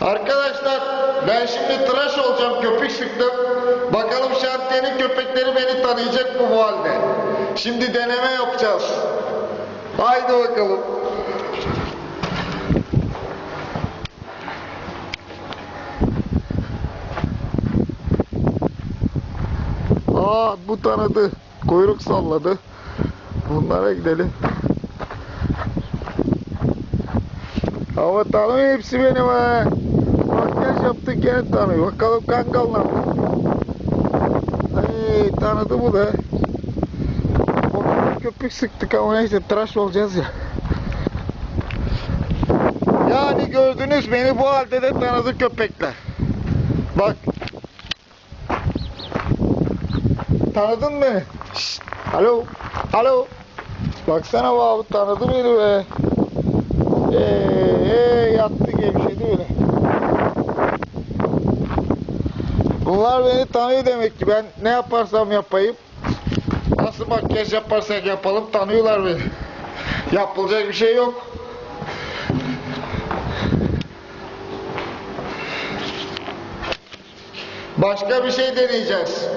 Arkadaşlar ben şimdi tıraş olacağım köpük sıktım. Bakalım şantiyenin köpekleri beni tanıyacak mı bu halde? Şimdi deneme yapacağız. Haydi bakalım. Aa bu tanıdı. Kuyruk salladı. Bunlara gidelim. Ama tanıyor hepsi benim ha. Makyaj yaptık gene tanıyor. Bakalım kankallar. Ay tanıdı bu da. Bakalım köpük sıktık ama neyse tıraş olacağız ya. Yani gördünüz beni bu halde de tanıdı köpekler. Bak. Tanıdın mı? Şşt, alo. Alo. Baksana bu abi tanıdı beni be. Eee Bunlar beni tanıyor demek ki ben ne yaparsam yapayım. Nasıl makyaj yaparsak yapalım tanıyorlar beni. Yapılacak bir şey yok. Başka bir şey deneyeceğiz.